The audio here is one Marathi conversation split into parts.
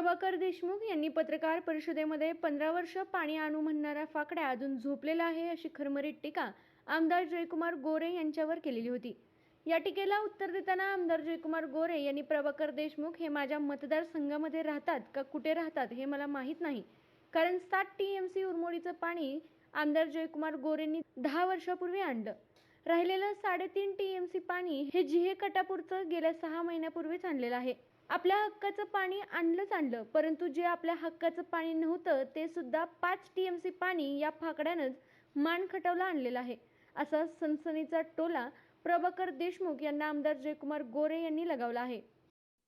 प्रभाकर देशमुख यांनी पत्रकार परिषदेमध्ये पंधरा वर्ष पाणी आणू म्हणणारा फाकड्या अजून झोपलेला आहे अशी खरमरीत टीका आमदार जयकुमार गोरे यांच्यावर केलेली होती. या टीकेला उत्तर देताना आमदार जयकुमार गोरे यांनी प्रभाकर देशमुख हे माझ्या मतदारसंघामध्ये राहतात का कुठे राहतात हे मला माहीत नाही. कारण सात टी एम सी उरमोडीचं पाणी आमदार जयकुमार गोरेंनी दहा वर्षापूर्वी आणलं. राहिलेलं साडेतीन टी एम सी पाणी हे जिहे कटापूरचं गेल्या सहा महिन्यापूर्वीच आणलेलं आहे. आपल्या हक्काचं पाणी आणलंच आणलं परंतु जे आपल्या हक्काचं पाणी नव्हतं ते सुद्धा पाच टी एम सी पाणी या फाकड्यानंच मान खटवला आणलेला आहे. असा सनसनीचा टोला प्रभाकर देशमुख यांना आमदार जयकुमार गोरे यांनी लगावला आहे.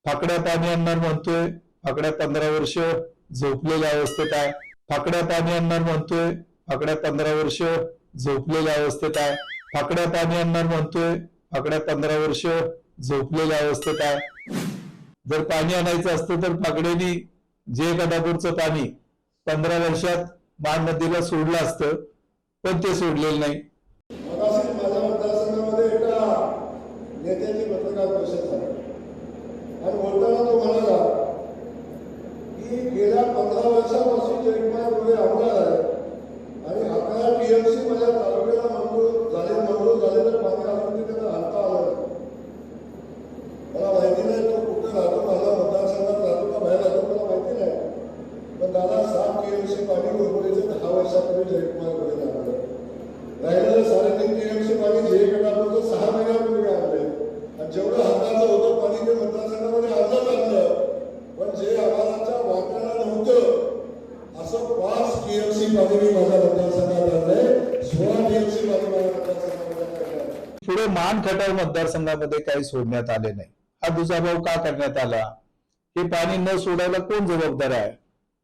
फाकड्या पाणी आणणार म्हणतोय फाकड्या पंधरा वर्ष झोपलेल्या अवस्थेत आहे. फाकड्या पाणी आणणार म्हणतोय फाकड्या पंधरा वर्ष झोपलेल्या अवस्थेत आहे. फाकड्या पाणी आणणार म्हणतोय. फाकड्या पंधरा वर्ष झोपलेल्या अवस्थेत आहे. जर पाणी आणायचं असतं तर फाकड्यानी जे कदापूरचं पाणी पंधरा वर्षात मान नदीला सोडलं असतं पण ते सोडलेलं नाही. माझ्या मतदारसंघामध्ये एका नेत्याची पत्रकार परिषद झाली आणि बोलताना तो म्हणाला की गेल्या पंधरा वर्षापासून जयकुमार गोरे आमदार आहे आणि अकरा टीएमसी माझ्या तालुक्याला मंजूर झाले मंजूर झाले तर पाणी अजून तिथे आणता आलं नाही. मला माहिती नाही तो कुठे राहतो माझ्या मतदारसंघात राहतो का बाहेर राहतो मला माहिती नाही पण दादा सात टीएमसी पाणी उर्वरित दहा वर्षापूर्वी जयकुमार गोरे आणलं राहिलेलं साडेतीन टीएमसी पाणी जे गटापूरचं सहा महिन्यापूर्वी आणलंय आणि जेवढं हक्काचं होतं पाणी ते मतदारसंघामध्ये अर्धच आणलं. पण जे आम्हाला वाटायला नव्हतं असं पाच टीएमसी पाणी मी माझ्या मतदारसंघात आणलंय. सोळा टीएमसी पाणी माझ्या मतदारसंघामध्ये आणलंय. पुढे मान खटाव मतदारसंघामध्ये काही सोडण्यात आले नाही. हा दुजाभाव का करण्यात आला? हे पाणी न सोडायला कोण जबाबदार आहे?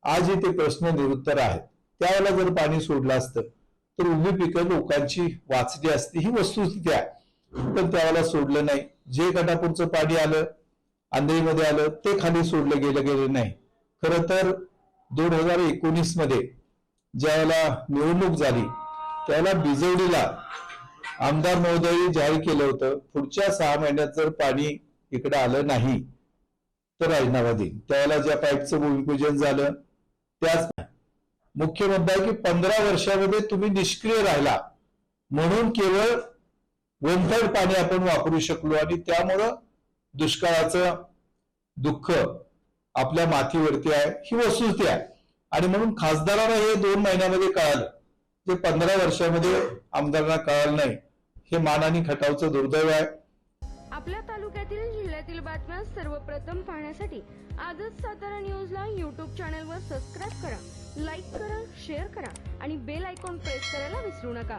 आज ते प्रश्न निरुत्तर आहेत. त्यावेळेला जर पाणी सोडलं असतं तर उभी पिकं लोकांची वाचली असती ही वस्तुस्थिती आहे. पण त्यावेळेला सोडलं नाही. जे गटापूरचं पाणी आलं आंधळीमध्ये आलं ते खाली सोडलं गेलं गेलं नाही. खरं तर दोन हजार एकोणीसमध्ये ज्यावेळेला निवडणूक झाली त्यावेळेला बिजवडीला आमदार महोदयांनी जाहीर केलं होतं पुढच्या सहा महिन्यात जर पाणी इकडे आलं नाही तर राजीनामा देईन. त्यावेळेला ज्या पाईपचं भूमिपूजन झालं त्याच मुख्य मुद्दा आहे की पंधरा वर्षामध्ये तुम्ही निष्क्रिय राहिला. म्हणून केवळ वन पाणी आपण वापरू शकलो आणि त्यामुळं दुष्काळाचं दुःख आपल्या माथीवरती आहे ही वस्तुस्थिती आहे. आणि म्हणून खासदारांना हे दोन महिन्यामध्ये कळालं. ते पंधरा वर्षामध्ये आमदारांना कळालं नाही. हे मानानी खटावचं दुर्दैव आहे. आपल्या तालुक्यातील जिल्ह्यातील बातम्या सर्वप्रथम पाहण्यासाठी आजच सातारा न्यूजला यूट्यूब चॅनलवर सबस्क्राईब करा लाईक करा शेअर करा आणि बेल आयकॉन प्रेस करायला विसरू नका.